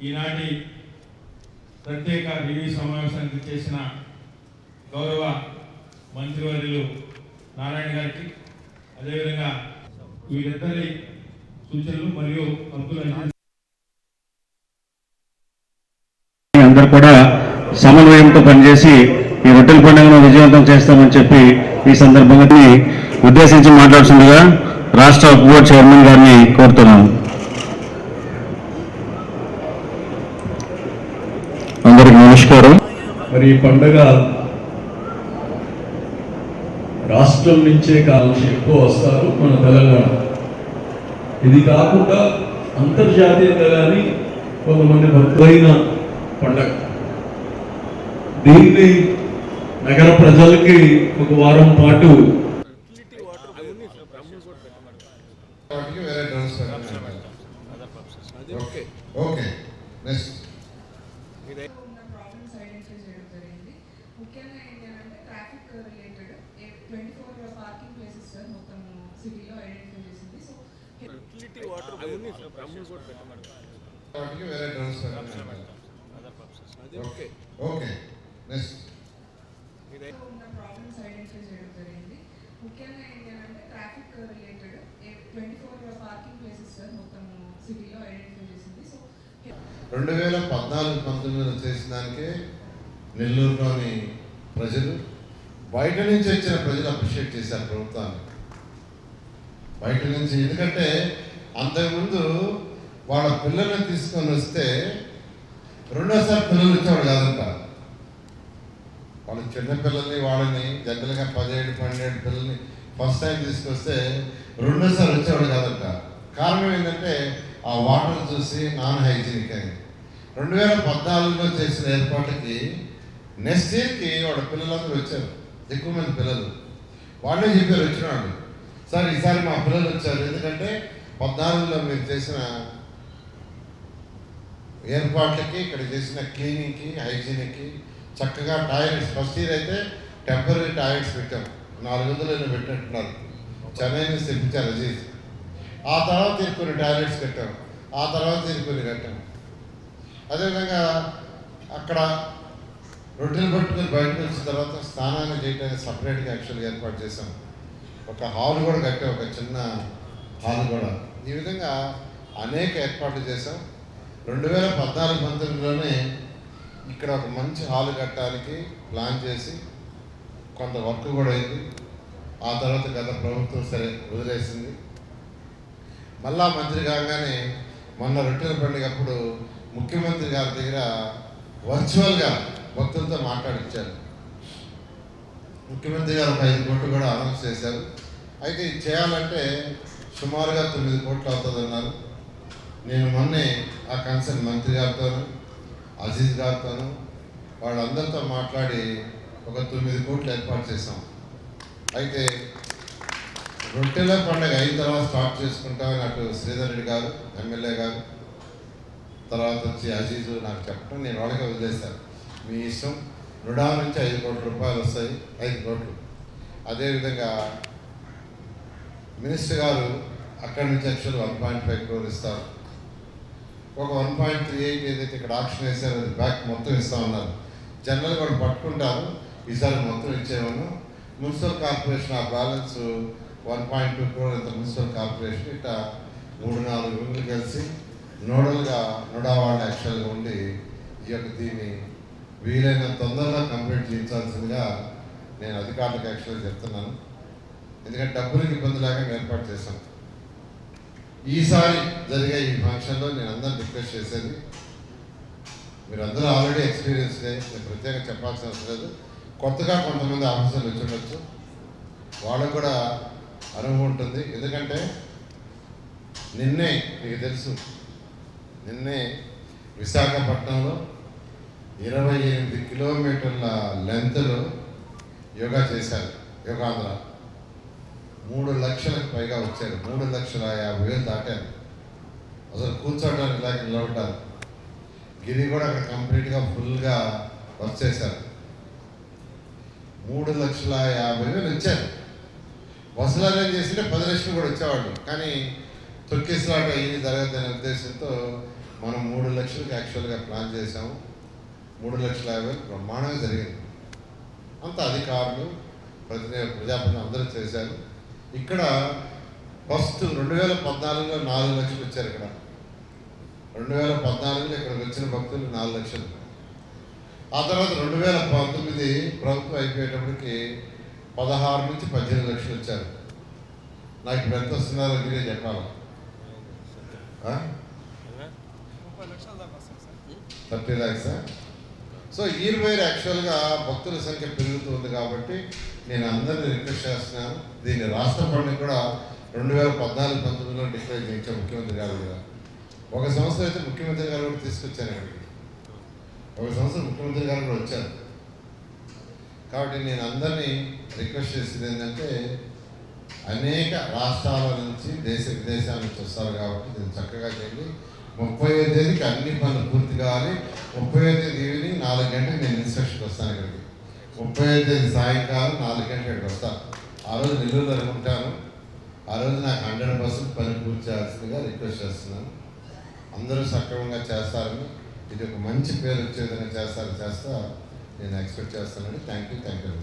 ఈనాటి ప్రత్యేక రివ్యూ సమావేశానికి చేసిన గౌరవ మంత్రివర్యులు నారాయణ గారికి అదేవిధంగా వీరిద్దరి సూచనలు మరియు అందరు అందరూ కూడా సమన్వయంతో పనిచేసి ఈ రొట్టెల పండుగను విజయవంతం చేస్తామని చెప్పి ఈ సందర్భంగా ఉద్దేశించి మాట్లాడుతుండగా రాష్ట్ర బోర్డు చైర్మన్ గారిని కోరుతున్నాను అందరికి నమస్కారం మరి ఈ పండగ రాష్ట్రం నుంచే కావాల్సి ఎక్కువ వస్తారు మన తెలంగాణ. ఇది కాకుండా అంతర్జాతీయంగా కానీ కొంతమంది భక్తులైన పండగ. దీన్ని నగర ప్రజలకి ఒక వారం పాటు ఓకే ఓకే నెక్స్ట్ ఉన్న ప్రాబ్లమ్స్ ఐడెంటిఫై చేయడం జరిగింది ముఖ్యంగా ఏంటంటే traffic related twenty four parking places sir మొత్తం సిటీలో ఐడెంటిఫై చేసింది. సో వాటికి వేరే ట్రాన్స్ఫర్ ఓకే. ఓకే. నెక్స్ట్ ఉన్న ప్రాబ్లమ్స్ ఐడెంటిఫై చేయడం జరిగింది. ముఖ్యంగా ఏంటంటే traffic related twenty four parking places sir మొత్తం సిటీలో ఐడెంటిఫై చేసింది. సో రెండు వేల పద్నాలుగు పంతొమ్మిదిలో చేసిన దానికే నెల్లూరులోని ప్రజలు బయట నుంచి వచ్చిన ప్రజలు అప్రిషియేట్ చేశారు ప్రభుత్వాన్ని. బయట నుంచి ఎందుకంటే అంతకుముందు వాళ్ళ పిల్లల్ని తీసుకొని వస్తే రెండోసారి పిల్లలు వచ్చేవాడు కాదంట వాళ్ళు చిన్న పిల్లల్ని వాళ్ళని జనరల్గా పదిహేడు పన్నెండు పిల్లల్ని ఫస్ట్ టైం తీసుకొస్తే రెండోసారి వచ్చేవాడు కాదంట కారణం ఏంటంటే ఆ వాటర్ చూసి నాన్ హైజీనిక్ అని. రెండు వేల పద్నాలుగులో చేసిన ఏర్పాటుకి నెక్స్ట్ ఇయర్కి వాడు పిల్లలందరూ వచ్చారు. ఎక్కువ మంది పిల్లలు. వాళ్ళే చెప్పారు వచ్చిన సార్ ఈసారి మా పిల్లలు వచ్చారు. ఎందుకంటే పద్నాలుగులో మీరు చేసిన ఏర్పాట్లకి ఇక్కడ చేసిన క్లీనింగ్కి హైజీనిక్కి చక్కగా టాయిలెట్స్ ఫస్ట్ ఇయర్ అయితే టెంపరీ టాయిలెట్స్ పెట్టాం. నాలుగు వందలు పెట్టినట్టున్నారు. చెన్నై నుంచి తెప్పించారు అజీజ్. ఆ తర్వాత దీనికి కొన్ని టాయిలెట్స్ కట్టాం. ఆ తర్వాత దీనికి కొన్ని కట్టాం. అదేవిధంగా అక్కడ రొట్టెలు పట్టుకొని బయటకు వచ్చిన తర్వాత స్నానాన్ని చేయడానికి సపరేట్గా యాక్చువల్గా ఏర్పాటు చేసాం ఒక హాల్ కూడా కట్టే ఒక చిన్న హాల్ కూడా. ఈ విధంగా అనేక ఏర్పాట్లు చేసాం రెండు వేల పద్నాలుగు పంతొమ్మిదిలోనే ఇక్కడ ఒక మంచి హాల్ కట్టడానికి ప్లాన్ చేసి కొంత వర్క్ కూడా అయింది. ఆ తర్వాత గత ప్రభుత్వం సరే వదిలేసింది. మళ్ళా మంత్రి కాగానే మొన్న రొట్టెల పండుగ అప్పుడు ముఖ్యమంత్రి గారి దగ్గర వర్చువల్గా భక్తులతో మాట్లాడించారు ముఖ్యమంత్రి గారు ఒక ఐదు కోట్లు కూడా అనౌన్స్ చేశారు. అయితే ఇది చేయాలంటే సుమారుగా తొమ్మిది కోట్లు అవుతుందన్నారు. నేను మొన్నే ఆ కన్సర్న్ మంత్రి గారితోను అజీజ్ గారితోను వాళ్ళందరితో మాట్లాడి ఒక తొమ్మిది కోట్లు ఏర్పాటు చేశాం. అయితే రొట్టెల పండుగ అయిన తర్వాత స్టార్ట్ చేసుకుంటామని అటు శ్రీధర్ రెడ్డి గారు ఎమ్మెల్యే గారు తర్వాత వచ్చి అజీజు నాకు చెప్పడం నేను వాళ్ళకే వదిలేశాను. మీ ఇష్టం. రుడా నుంచి ఐదు కోట్ల రూపాయలు వస్తాయి. ఐదు కోట్లు. అదేవిధంగా మినిస్టర్ గారు అక్కడి నుంచి actual one point five crore ఇస్తారు. ఒక వన్ పాయింట్ త్రీ ఎయిట్ ఏదైతే ఇక్కడ ఆప్షన్ వేసారో అది బ్యాక్ మొత్తం ఇస్తామన్నారు జనరల్ కూడా పట్టుకుంటారు. ఈసారి మొత్తం ఇచ్చేవాను మున్సిపల్ కార్పొరేషన్ ఆ balance one point two crore ఇంత మున్సిపల్ కార్పొరేషన్ ఇట్లా మూడు నాలుగు రూములు కలిసి నోడల్గా నోడా వాళ్ళు యాక్చువల్గా ఉండి ఈ యొక్క దీన్ని వీలైన తొందరగా కంప్లీట్ చేయించాల్సిందిగా నేను అధికారులకు యాక్చువల్గా చెప్తున్నాను. ఎందుకంటే డబ్బులకు ఇబ్బంది లేకుండా ఏర్పాటు చేశాను ఈసారి జరిగే ఈ ఫంక్షన్లో నేను అందరిని రిక్వెస్ట్ చేసేది మీరందరూ ఆల్రెడీ ఎక్స్పీరియన్స్ నేను ప్రత్యేకంగా చెప్పాల్సిన అవసరం లేదు. కొత్తగా కొంతమంది ఆఫీసర్లు వచ్చి ఉండొచ్చు. వాళ్ళకు కూడా అనుభవం ఉంటుంది. ఎందుకంటే నిన్నే మీకు తెలుసు నిన్నే విశాఖపట్నంలో ఇరవై ఎనిమిది కిలోమీటర్ల లెంత్లో యోగా చేశారు యోగాంధ్ర. మూడు లక్షలకు పైగా వచ్చారు. మూడు లక్షల యాభై వేలు దాటారు. అసలు కూర్చోవడానికి లేక నిలబడ్డారు. గిరి కూడా అక్కడ కంప్లీట్గా ఫుల్గా వర్క్ చేశారు. మూడు లక్షల యాభై వేలు వచ్చారు. బస్సులు అరేంజ్ చేసింటే పది లక్షలు కూడా వచ్చేవాళ్ళు. కానీ తొక్కిసలాట ఇది జరగదనే ఉద్దేశంతో మనం మూడు లక్షలకు యాక్చువల్గా ప్లాన్ చేసాము మూడు లక్షల యాభై వేలు బ్రహ్మాండంగా జరిగింది. అంత అధికారులు ప్రతి ప్రజాప్రతినిధులు అందరూ చేశారు. ఇక్కడ ఫస్ట్ రెండు వేల పద్నాలుగులో నాలుగు లక్షలు వచ్చారు ఇక్కడ. రెండు వేల పద్నాలుగులో ఇక్కడికి వచ్చిన భక్తులు నాలుగు లక్షలు. ఆ తర్వాత రెండు వేల పంతొమ్మిది ప్రభుత్వం అయిపోయేటప్పటికి పదహారు నుంచి పద్దెనిమిది లక్షలు వచ్చారు. నాకు ఇప్పుడు ఎంత వస్తున్నారో మీరే చెప్పాలి. థర్టీ ల్యాక్సా సో ఇయర్ వైర్ యాక్చువల్గా భక్తుల సంఖ్య పెరుగుతుంది కాబట్టి నేను అందరినీ రిక్వెస్ట్ చేస్తున్నాను. దీన్ని రాష్ట్ర పండుగ కూడా రెండు వేల పద్నాలుగు పంతొమ్మిదిలో డిక్లేర్ చేయించాం ముఖ్యమంత్రి గారు కూడా. ఒక సంవత్సరం అయితే ముఖ్యమంత్రి గారు కూడా తీసుకొచ్చాను ఇక్కడికి ఒక సంవత్సరం ముఖ్యమంత్రి గారు కూడా వచ్చారు. కాబట్టి నేను అందరినీ రిక్వెస్ట్ చేసేది ఏంటంటే అనేక రాష్ట్రాల నుంచి దేశ విదేశాల నుంచి వస్తారు కాబట్టి దీన్ని చక్కగా చేయండి. ముప్పై తేదీకి అన్ని పనులు పూర్తి కావాలి. ముప్పై తేదీ ఈవినింగ్ నాలుగు గంటలకు నేను ఇన్స్ట్రక్షన్కి వస్తాను ఇక్కడికి. ముప్పై తేదీ సాయంకాలం నాలుగు గంటలకు ఇక్కడికి వస్తాను ఆ రోజు నెల్లూరులో అనుకుంటాను ఆ రోజు నాకు హండ్రెడ్ పర్సెంట్ పని పూర్తి చేయాల్సిందిగా రిక్వెస్ట్ చేస్తున్నాను. అందరూ సక్రమంగా చేస్తారని ఇది ఒక మంచి పేరు వచ్చేదని చేస్తారు చేస్తా నేను ఎక్స్పెక్ట్ చేస్తానండి థ్యాంక్ యూ థ్యాంక్ యూ